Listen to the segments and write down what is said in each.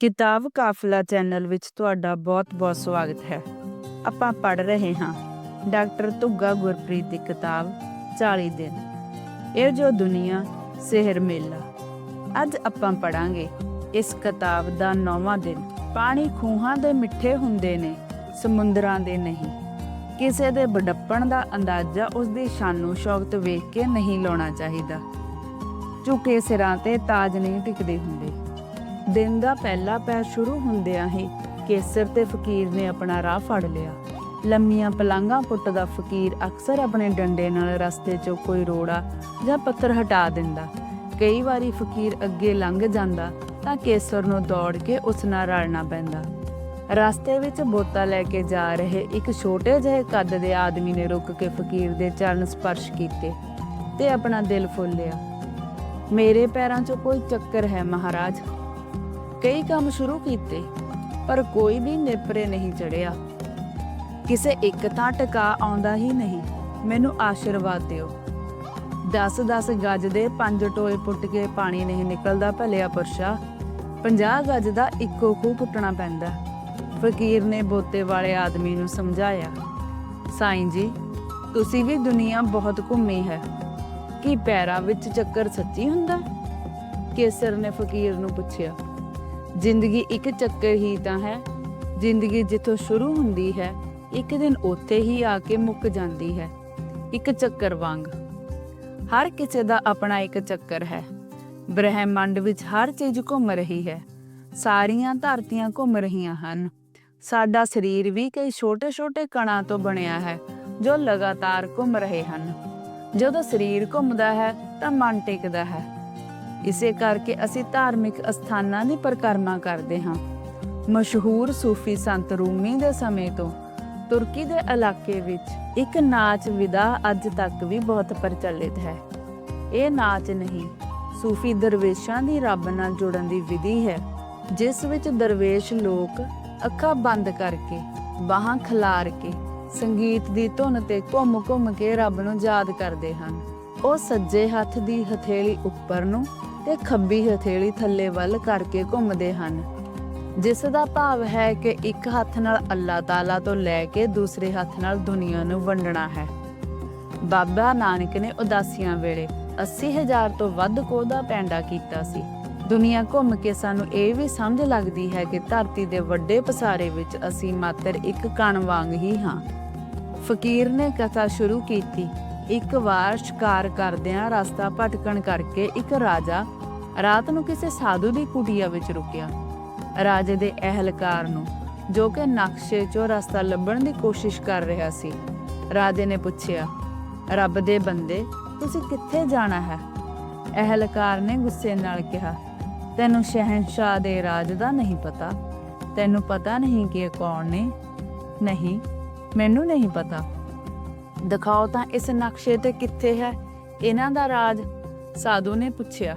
ਕਿਤਾਬ ਕਾਫਲਾ ਚੈਨਲ ਵਿੱਚ ਤੁਹਾਡਾ ਬਹੁਤ-ਬਹੁਤ ਸਵਾਗਤ ਹੈ। ਆਪਾਂ ਪੜ ਰਹੇ ਹਾਂ ਡਾਕਟਰ ਧੁੱਗਾ ਗੁਰਪ੍ਰੀਤ ਦੀ ਕਿਤਾਬ 40 ਦਿਨ। ਇਹ ਜੋ ਦੁਨੀਆ, ਸਿਹਰ ਮੇਲਾ। ਅੱਜ ਆਪਾਂ ਪੜਾਂਗੇ ਇਸ ਕਿਤਾਬ ਦਾ ਨੌਵਾਂ ਦਿਨ। ਪਾਣੀ ਖੂਹਾਂ ਦੇ ਮਿੱਠੇ ਹੁੰਦੇ ਨੇ, ਸਮੁੰਦਰਾਂ ਦੇ ਨਹੀਂ। ਕਿਸੇ ਦੇ ਬੜੱਪਣ ਦਾ ਅੰਦਾਜ਼ਾ ਉਸ ਦੀ ਸ਼ਾਨੋ ਸ਼ੌਕਤ ਵੇਖ ਕੇ ਨਹੀਂ ਲਾਉਣਾ ਚਾਹੀਦਾ। ਝੁਕੇ ਸਿਰਾਂ ਤੇ ਤਾਜ ਨਹੀਂ ਟਿਕਦੇ ਹੁੰਦੇ। ਦਿਨ ਦਾ ਪਹਿਲਾ ਪੈਰ ਸ਼ੁਰੂ ਹੁੰਦਿਆਂ ਹੀ ਕੇਸਰ ਤੇ ਫਕੀਰ ਨੇ ਆਪਣਾ ਰਾਹ ਫੜ ਲਿਆ। ਲੰਮੀਆਂ ਪਲਾਂਘਾਂ ਪੁੱਟਦਾ ਫਕੀਰ ਅਕਸਰ ਆਪਣੇ ਡੰਡੇ ਨਾਲ ਰਸਤੇ 'ਚੋਂ ਕੋਈ ਰੋੜਾ ਜਾਂ ਪੱਥਰ ਹਟਾ ਦਿੰਦਾ। ਕਈ ਵਾਰੀ ਫਕੀਰ ਅੱਗੇ ਲੰਘ ਜਾਂਦਾ ਤਾਂ ਕੇਸਰ ਨੂੰ ਦੌੜ ਕੇ ਉਸ ਨਾਲ ਰਲਣਾ ਪੈਂਦਾ। ਰਸਤੇ ਵਿੱਚ ਬੋਤਾ ਲੈ ਕੇ ਜਾ ਰਹੇ ਇੱਕ ਛੋਟੇ ਜਿਹੇ ਕੱਦ ਦੇ ਆਦਮੀ ਨੇ ਰੁਕ ਕੇ ਫਕੀਰ ਦੇ ਚਰਨ ਸਪਰਸ਼ ਕੀਤੇ ਤੇ ਆਪਣਾ ਦਿਲ ਫੁੱਲਿਆ ਮੇਰੇ ਪੈਰਾਂ ਚੋਂ ਕੋਈ ਚੱਕਰ ਹੈ ਮਹਾਰਾਜ ਕਈ ਕੰਮ ਸ਼ੁਰੂ ਕੀਤੇ, ਪਰ ਕੋਈ ਵੀ ਨੇਪਰੇ ਨਹੀਂ ਚੜਿਆ। ਕਿਸੇ ਇੱਕ ਤਾਂ ਟਿਕਾ ਆਉਂਦਾ ਹੀ ਨਹੀਂ, ਮੈਨੂੰ ਆਸ਼ੀਰਵਾਦ ਦਿਓ। 10-10 ਗੱਜ ਦੇ ਪੰਜ ਟੋਏ ਪੁੱਟ ਕੇ ਪਾਣੀ ਨਹੀਂ ਨਿਕਲਦਾ ਭਲਿਆ ਪੁਰਸ਼ਾ। 50 ਗੱਜ ਦਾ ਇੱਕੋ ਖੂਹ ਪੁੱਟਣਾ ਪੈਂਦਾ। ਫਕੀਰ ਨੇ ਬੋਤੇ ਵਾਲੇ ਆਦਮੀ ਨੂੰ ਸਮਝਾਇਆ, ਸਾਈਂ ਜੀ, ਤੁਸੀਂ ਵੀ ਦੁਨੀਆ ਬਹੁਤ ਘੁੰਮੀ ਹੈ। ਕੀ ਪੈਰਾਂ ਵਿੱਚ ਚੱਕਰ ਸੱਚੀ ਹੁੰਦਾ? ਕੇਸਰ ਨੇ ਫਕੀਰ ਨੂੰ ਪੁੱਛਿਆ ਜ਼ਿੰਦਗੀ ਇੱਕ ਚੱਕਰ ਹੀ ਤਾਂ ਹੈ। ਜ਼ਿੰਦਗੀ ਜਿੱਥੋਂ ਸ਼ੁਰੂ ਹੁੰਦੀ ਹੈ, ਇੱਕ ਦਿਨ ਉੱਥੇ ਹੀ ਆ ਕੇ ਮੁੱਕ ਜਾਂਦੀ ਹੈ, ਇੱਕ ਚੱਕਰ ਵਾਂਗ। ਹਰ ਕਿਸੇ ਦਾ ਆਪਣਾ ਇੱਕ ਚੱਕਰ ਹੈ। ਬ੍ਰਹਿਮੰਡ ਵਿੱਚ ਹਰ ਚੀਜ਼ ਘੁੰਮ ਰਹੀ ਹੈ। ਸਾਰੀਆਂ ਧਰਤੀਆਂ ਘੁੰਮ ਰਹੀਆਂ ਹਨ। ਸਾਡਾ ਸਰੀਰ ਵੀ ਕਈ ਛੋਟੇ-ਛੋਟੇ ਕਣਾਂ ਤੋਂ ਬਣਿਆ ਹੈ, ਜੋ ਲਗਾਤਾਰ ਘੁੰਮ ਰਹੇ ਹਨ। ਜਦੋਂ ਸਰੀਰ ਘੁੰਮਦਾ ਹੈ, ਤਾਂ ਮਨ ਟਿਕਦਾ ਹੈ। ਇਸੇ ਕਰਕੇ ਅਸੀਂ ਧਾਰਮਿਕ ਅਸਥਾਨਾਂ ਦੀ ਪਰਿਕਰਮਾ ਕਰਦੇ ਹਾਂ। ਮਸ਼ਹੂਰ ਸੂਫੀ ਸੰਤ ਰੂਮੀ ਦੇ ਸਮੇਂ ਤੋਂ ਤੁਰਕੀ ਦੇ ਇਲਾਕੇ ਵਿੱਚ ਇੱਕ ਨਾਚ ਵਿਦਾ ਅੱਜ ਤੱਕ ਵੀ ਬਹੁਤ ਪ੍ਰਚਲਿਤ ਹੈ। ਇਹ ਨਾਚ ਨਹੀਂ, ਸੂਫੀ ਦਰਵੇਸ਼ਾਂ ਦੀ ਰੱਬ ਨਾਲ ਜੁੜਨ ਦੀ ਵਿਧੀ ਹੈ, ਜਿਸ ਵਿੱਚ ਦਰਵੇਸ਼ ਲੋਕ ਅੱਖਾਂ ਬੰਦ ਕਰਕੇ, ਬਾਹਾਂ ਖਿਲਾਰ ਕੇ, ਸੰਗੀਤ ਦੀ ਧੁਨ ਤੇ ਘੁੰਮ-ਘੁੰਮ ਕੇ ਰੱਬ ਨੂੰ ਯਾਦ ਕਰਦੇ ਹਨ। ਉਹ ਸੱਜੇ ਹੱਥ ਦੀ ਹਥੇਲੀ ਉੱਪਰ ਨੂੰ ਤੇ ਖੱਬੀ ਹਥੇਲੀ ਥੱਲੇ ਵੱਲ ਕਰਕੇ ਘੁੰਮਦੇ ਹਨ। ਜਿਸ ਦਾ ਭਾਵ ਹੈ ਕਿ ਇੱਕ ਹੱਥ ਨਾਲ ਅੱਲਾਹ ਤਾਲਾ ਤੋਂ ਲੈ ਕੇ ਦੂਸਰੇ ਹੱਥ ਨਾਲ ਦੁਨੀਆ ਨੂੰ ਵੰਡਣਾ ਹੈ। ਬਾਬਾ ਨਾਨਕ ਨੇ ਉਦਾਸੀਆਂ ਵੇਲੇ 80000 ਤੋਂ ਵੱਧ ਕੋਦਾ ਪੈਂਡਾ ਕੀਤਾ ਸੀ। ਦੁਨੀਆ ਘੁੰਮ ਕੇ ਸਾਨੂੰ ਇਹ ਵੀ ਸਮਝ ਲੱਗਦੀ ਹੈ ਕਿ ਧਰਤੀ ਦੇ ਵੱਡੇ ਪਸਾਰੇ ਵਿੱਚ ਅਸੀਂ ਮਾਤਰ ਇੱਕ ਕਣ ਵਾਂਗ ਹੀ ਹਾਂ। ਫਕੀਰ ਨੇ ਕਥਾ ਸ਼ੁਰੂ ਕੀਤੀ ਇੱਕ ਵਾਰ ਸ਼ਿਕਾਰ ਕਰਦਿਆਂ ਰਸਤਾ ਭਟਕਣ ਕਰਕੇ ਇੱਕ ਰਾਜਾ ਰਾਤ ਨੂੰ ਕਿਸੇ ਸਾਧੂ ਦੀ ਕੁਟੀਆ ਵਿੱਚ ਰੁਕਿਆ। ਰਾਜੇ ਦੇ ਅਹਿਲਕਾਰ ਨੂੰ, ਜੋ ਕਿ ਨਕਸ਼ੇ 'ਚੋਂ ਰਸਤਾ ਲੱਭਣ ਦੀ ਕੋਸ਼ਿਸ਼ ਕਰ ਰਿਹਾ ਸੀ, ਰਾਜੇ ਨੇ ਪੁੱਛਿਆ, ਰੱਬ ਦੇ ਬੰਦੇ, ਤੁਸੀਂ ਕਿੱਥੇ ਜਾਣਾ ਹੈ? ਅਹਿਲਕਾਰ ਨੇ ਗੁੱਸੇ ਨਾਲ ਕਿਹਾ, ਤੈਨੂੰ ਸ਼ਹਿਨशाह ਦੇ ਰਾਜ ਦਾ ਨਹੀਂ ਪਤਾ। ਤੈਨੂੰ ਪਤਾ ਨਹੀਂ ਕਿ ਇਹ ਕੌਣ ਨੇ? ਨਹੀਂ, ਮੈਨੂੰ ਨਹੀਂ ਪਤਾ। ਦਿਖਾਓ ਤਾਂ ਇਸ ਨਕਸ਼ੇ ਤੇ ਕਿੱਥੇ ਹੈ? ਇਹਨਾਂ ਦਾ ਰਾਜ? ਸਾਧੂ ਨੇ ਪੁੱਛਿਆ।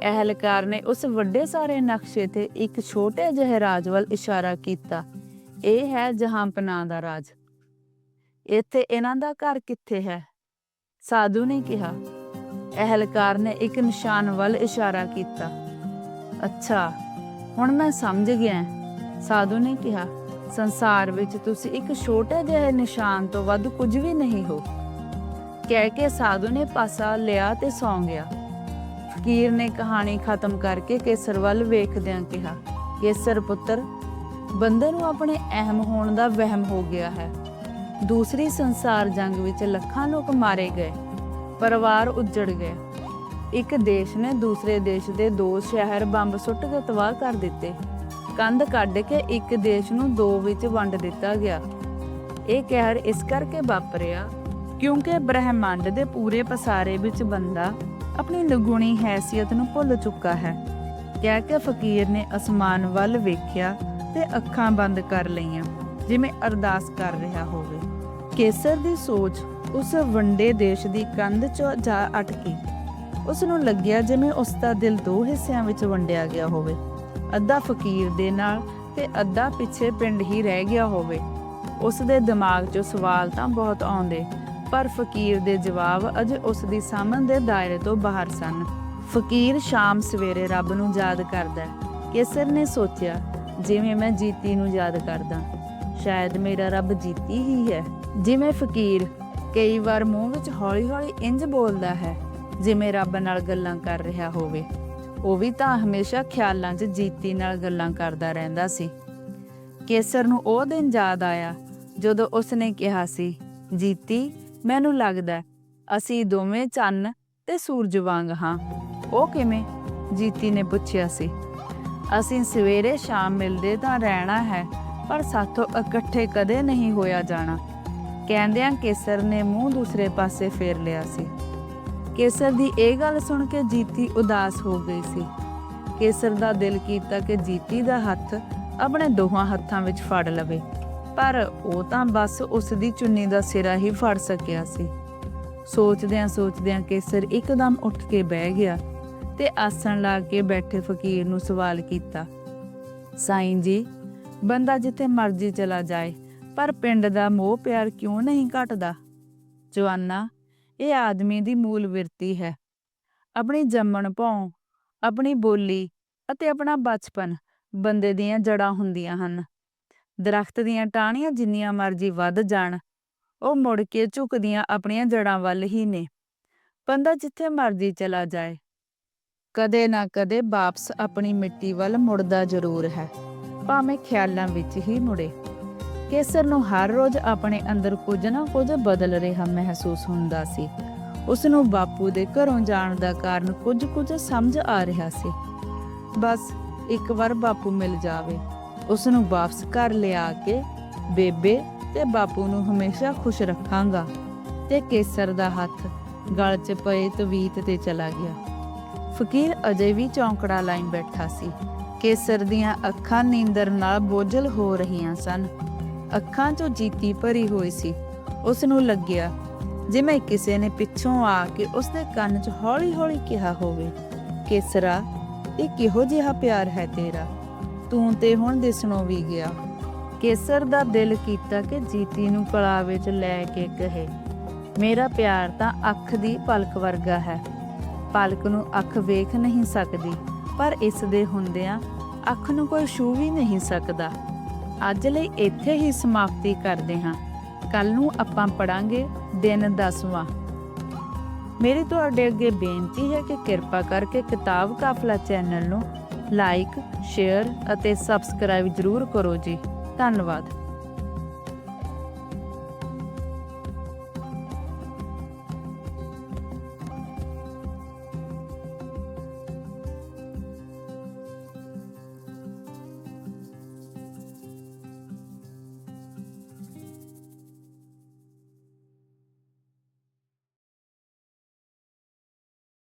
ਅਹਿਲਕਾਰ ਨੇ ਉਸ ਵੱਡੇ ਸਾਰੇ ਨਕਸ਼ੇ ਤੇ ਇੱਕ ਛੋਟੇ ਜਿਹੇ ਰਾਜ ਵੱਲ ਇਸ਼ਾਰਾ ਕੀਤਾ। ਇਹ ਹੈ ਜਹਾਂਪਨਾ ਦਾ ਰਾਜ। ਇੱਥੇ ਇਹਨਾਂ ਦਾ ਘਰ ਕਿੱਥੇ ਹੈ? ਸਾਧੂ ਨੇ ਕਿਹਾ। ਅਹਿਲਕਾਰ ਨੇ ਇੱਕ ਨਿਸ਼ਾਨ ਵੱਲ ਇਸ਼ਾਰਾ ਕੀਤਾ। ਅੱਛਾ, ਹੁਣ ਮੈਂ ਸਮਝ ਗਿਆ। ਸਾਧੂ ਨੇ ਕਿਹਾ ਸੰਸਾਰ ਵਿੱਚ ਤੁਸੀਂ ਇੱਕ ਛੋਟੇ ਜਿਹੇ ਨਿਸ਼ਾਨ ਤੋਂ ਵੱਧ ਕੁਝ ਵੀ ਨਹੀਂ ਹੋ। ਕਹਿ ਕੇ ਸਾਧੂ ਨੇ ਪਾਸਾ ਲਿਆ ਤੇ ਸੌਂ ਗਿਆ। ਫਕੀਰ ਨੇ ਕਹਾਣੀ ਖਤਮ ਕਰਕੇ ਕੇਸਰ ਵੱਲ ਵੇਖਦਿਆਂ ਕਿਹਾ, ਕੇਸਰ ਪੁੱਤਰ, ਬੰਦੇ ਨੂੰ ਆਪਣੇ ਅਹਿਮ ਹੋਣ ਦਾ ਵਹਿਮ ਹੋ ਗਿਆ ਹੈ। ਦੂਸਰੀ ਸੰਸਾਰ ਜੰਗ ਵਿੱਚ ਲੱਖਾਂ ਲੋਕ ਮਾਰੇ ਗਏ, ਪਰਿਵਾਰ ਉੱਜੜ ਗਏ ਇੱਕ ਦੇਸ਼ ਨੇ ਦੂਸਰੇ ਦੇਸ਼ ਦੇ ਦੋ ਸ਼ਹਿਰ ਬੰਬ ਸੁੱਟ ਕੇ ਤਬਾਹ ਕਰ ਦਿੱਤੇ। ਕੰਧ ਕੱਢ ਕੇ ਇੱਕ ਦੇਸ਼ ਨੂੰ ਦੋ ਵਿੱਚ ਵੰਡ ਦਿੱਤਾ ਗਿਆ। ਇਹ ਕਹਿਰ ਇਸ ਕਰਕੇ ਵਾਪਰਿਆ ਕਿਉਂਕਿ ਬ੍ਰਹਿਮੰਡ ਦੇ ਪੂਰੇ ਪਸਾਰੇ ਵਿੱਚ ਬੰਦਾ ਆਪਣੀ ਨਿਗੁਣੀ ਹੈਸੀਅਤ ਨੂੰ ਭੁੱਲ ਚੁੱਕਾ ਹੈ। ਕਹਿ ਕੇ ਫਕੀਰ ਨੇ ਅਸਮਾਨ ਵੱਲ ਵੇਖਿਆ ਤੇ ਅੱਖਾਂ ਬੰਦ ਕਰ ਲਈਆਂ, ਜਿਵੇਂ ਅਰਦਾਸ ਕਰ ਰਿਹਾ ਹੋਵੇ। ਕੇਸਰ ਦੀ ਸੋਚ ਉਸ ਵੰਡੇ ਦੇਸ਼ ਦੀ ਕੰਧ 'ਚ ਜਾ ਅਟਕੀ। ਉਸ ਨੂੰ ਲੱਗਿਆ ਜਿਵੇਂ ਉਸ ਦਾ ਦਿਲ ਦੋ ਹਿੱਸਿਆਂ ਵਿੱਚ ਵੰਡਿਆ ਗਿਆ ਹੋਵੇ। ਅੱਧਾ ਫਕੀਰ ਦੇ ਨਾਲ ਤੇ ਅੱਧਾ ਪਿੱਛੇ ਪਿੰਡ ਹੀ ਰਹਿ ਗਿਆ ਹੋਵੇ। ਉਸ ਦੇ ਦਿਮਾਗ 'ਚ ਸਵਾਲ ਤਾਂ ਬਹੁਤ ਆਉਂਦੇ, ਪਰ ਫਕੀਰ ਦੇ ਜਵਾਬ ਅਜੇ ਉਸ ਦੀ ਸਮਝ ਦੇ ਦਾਇਰੇ ਤੋਂ ਬਾਹਰ ਸਨ। ਫਕੀਰ ਸ਼ਾਮ ਸਵੇਰੇ ਰੱਬ ਨੂੰ ਯਾਦ ਕਰਦਾ ਕੇਸਰ ਨੇ ਸੋਚਿਆ, ਜਿਵੇਂ ਮੈਂ ਜੀਤੀ ਨੂੰ ਯਾਦ ਕਰਦਾ, ਸ਼ਾਇਦ ਮੇਰਾ ਰੱਬ ਜੀਤੀ ਹੀ ਹੈ। ਜਿਵੇਂ ਫਕੀਰ ਕਈ ਵਾਰ ਮੂੰਹ ਵਿੱਚ ਹੌਲੀ-ਹੌਲੀ ਇੰਜ ਬੋਲਦਾ ਹੈ, ਜਿਵੇਂ ਰੱਬ ਨਾਲ ਗੱਲਾਂ ਕਰ ਰਿਹਾ ਹੋਵੇ। ਉਹ ਵੀ ਤਾਂ ਹਮੇਸ਼ਾ ਖਿਆਲਾਂ 'ਚ ਜੀਤੀ ਨਾਲ ਗੱਲਾਂ ਕਰਦਾ ਰਹਿੰਦਾ ਸੀ। ਕੇਸਰ ਨੂੰ ਉਹ ਦਿਨ ਯਾਦ ਆਇਆ ਜਦੋਂ ਉਸਨੇ ਕਿਹਾ ਸੀ, ਜੀਤੀ, ਮੈਨੂੰ ਲੱਗਦਾ ਅਸੀਂ ਦੋਵੇਂ ਚੰਨ ਤੇ ਸੂਰਜ ਵਾਂਗ ਹਾਂ। ਉਹ ਕਿਵੇਂ? ਜੀਤੀ ਨੇ ਪੁੱਛਿਆ ਸੀ। ਅਸੀਂ ਸਵੇਰੇ ਸ਼ਾਮ ਮਿਲਦੇ ਤਾਂ ਰਹਿਣਾ ਹੈ, ਪਰ ਸਾਥੋਂ ਇਕੱਠੇ ਕਦੇ ਨਹੀਂ ਹੋਇਆ ਜਾਣਾ। ਕਹਿੰਦਿਆਂ ਕੇਸਰ ਨੇ ਮੂੰਹ ਦੂਸਰੇ ਪਾਸੇ ਫੇਰ ਲਿਆ ਸੀ। ਕੇਸਰ ਦੀ ਇਹ ਗੱਲ ਸੁਣ ਕੇ ਜੀਤੀ ਉਦਾਸ ਹੋ ਗਈ ਸੀ। ਕੇਸਰ ਦਾ ਦਿਲ ਕੀਤਾ ਕਿ ਜੀਤੀ ਦਾ ਹੱਥ ਆਪਣੇ ਦੋਹਾਂ ਹੱਥਾਂ ਵਿੱਚ ਫੜ ਲਵੇ, ਪਰ ਉਹ ਤਾਂ ਬਸ ਉਸ ਦੀ ਚੁੰਨੀ ਦਾ ਸਿਰਾ ਹੀ ਫੜ ਸਕਿਆ ਸੀ। ਸੋਚਦਿਆਂ ਸੋਚਦਿਆਂ ਕੇਸਰ ਇੱਕਦਮ ਉੱਠ ਕੇ ਬਹਿ ਗਿਆ ਤੇ ਆਸਣ ਲਾ ਕੇ ਬੈਠੇ ਫਕੀਰ ਨੂੰ ਸਵਾਲ ਕੀਤਾ, ਸਾਈਂ ਜੀ, ਬੰਦਾ ਜਿੱਥੇ ਮਰਜ਼ੀ ਚਲਾ ਜਾਏ, ਪਰ ਪਿੰਡ ਦਾ ਮੋਹ ਪਿਆਰ ਕਿਉਂ ਨਹੀਂ ਘਟਦਾ? ਜਵਾਨਾ ਇਹ ਆਦਮੀ ਦੀ ਮੂਲ ਵਿਰਤੀ ਹੈ। ਆਪਣੀ ਜੰਮਣ ਭੌਂ, ਆਪਣੀ ਬੋਲੀ ਅਤੇ ਆਪਣਾ ਬਚਪਨ ਬੰਦੇ ਦੀਆਂ ਜੜਾਂ ਹੁੰਦੀਆਂ ਹਨ। ਦਰਖਤ ਦੀਆਂ ਟਾਹਣੀਆਂ ਜਿੰਨੀਆਂ ਮਰਜ਼ੀ ਵੱਧ ਜਾਣ, ਉਹ ਮੁੜ ਕੇ ਝੁਕਦੀਆਂ ਆਪਣੀਆਂ ਜੜਾਂ ਵੱਲ ਹੀ ਨੇ। ਬੰਦਾ ਜਿੱਥੇ ਮਰਜ਼ੀ ਚਲਾ ਜਾਏ। ਕਦੇ ਨਾ ਕਦੇ ਵਾਪਸ ਆਪਣੀ ਮਿੱਟੀ ਵੱਲ ਮੁੜਦਾ ਜ਼ਰੂਰ ਹੈ, ਭਾਵੇਂ ਖਿਆਲਾਂ ਵਿੱਚ ਹੀ ਮੁੜੇ। ਕੇਸਰ ਨੂੰ ਹਰ ਰੋਜ਼ ਆਪਣੇ ਅੰਦਰ ਕੁਝ ਨਾ ਕੁਝ ਬਦਲ ਰਿਹਾ ਮਹਿਸੂਸ ਹੁੰਦਾ ਸੀ। ਉਸ ਨੂੰ ਬਾਪੂ ਦੇ ਘਰੋਂ ਜਾਣ ਦਾ ਕਾਰਨ ਕੁਝ ਕੁਝ ਸਮਝ ਆ ਰਿਹਾ ਸੀ। ਬਸ ਇੱਕ ਵਾਰ ਬਾਪੂ ਮਿਲ ਜਾਵੇ। ਉਸ ਨੂੰ ਵਾਪਸ ਘਰ ਲਿਆ ਕੇ ਬੇਬੇ ਤੇ ਬਾਪੂ ਨੂੰ ਹਮੇਸ਼ਾ ਖੁਸ਼ ਰੱਖਾਂਗਾ ਤੇ ਕੇਸਰ ਦਾ ਹੱਥ ਗਲ 'ਚ ਪਏ ਤਵੀਤ ਤੇ ਚਲਾ ਗਿਆ। ਫਕੀਰ ਅਜੇ ਵੀ ਚੌਂਕੜਾ ਲਾਈਂ ਬੈਠਾ ਸੀ। ਕੇਸਰ ਦੀਆਂ ਅੱਖਾਂ ਨੀਂਦਰ ਨਾਲ ਬੋਝਲ ਹੋ ਰਹੀਆਂ ਸਨ। ਅੱਖਾਂ 'ਚੋਂ ਜੀਤੀ ਭਰੀ ਹੋਈ ਸੀ। ਉਸ ਨੂੰ ਲੱਗਿਆ, ਜਿਵੇਂ ਕਿਸੇ ਨੇ ਪਿੱਛੋਂ ਆ ਕੇ ਉਸ ਦੇ ਕੰਨ 'ਚ ਹੌਲੀ-ਹੌਲੀ ਕਿਹਾ ਹੋਵੇ, ਕੇਸਰਾ, ਇਹ ਕਿਹੋ ਜਿਹਾ ਪਿਆਰ ਹੈ ਤੇਰਾ? ਤੂੰ ਤੇ ਹੁਣ ਦਿਸਣੋਂ ਵੀ ਗਿਆ। ਕੇਸਰ ਦਾ ਦਿਲ ਕੀਤਾ ਕਿ ਜੀਤੀ ਨੂੰ ਕਲਾ ਵਿੱਚ ਲੈ ਕੇ ਕਹੇ, ਮੇਰਾ ਪਿਆਰ ਤਾਂ ਅੱਖ ਦੀ ਪਲਕ ਵਰਗਾ ਹੈ। ਪਲਕ ਨੂੰ ਅੱਖ ਵੇਖ ਨਹੀਂ ਸਕਦੀ, ਪਰ ਇਸ ਦੇ ਹੁੰਦਿਆਂ ਅੱਖ ਨੂੰ ਕੋਈ ਛੂ ਵੀ ਨਹੀਂ ਸਕਦਾ। ਅੱਜ ਲਈ ਇੱਥੇ ਹੀ ਸਮਾਪਤੀ ਕਰਦੇ ਹਾਂ। ਕੱਲ ਨੂੰ ਆਪਾਂ ਪੜਾਂਗੇ ਦਿਨ 10ਵਾਂ ਮੇਰੀ ਤੁਹਾਡੇ ਅੱਗੇ ਬੇਨਤੀ ਹੈ ਕਿ ਕਿਰਪਾ ਕਰਕੇ ਕਿਤਾਬ ਕਾਫਲਾ ਚੈਨਲ ਨੂੰ ਲਾਈਕ, ਸ਼ੇਅਰ ਅਤੇ ਸਬਸਕ੍ਰਾਈਬ ਜ਼ਰੂਰ ਕਰੋ ਜੀ। ਧੰਨਵਾਦ।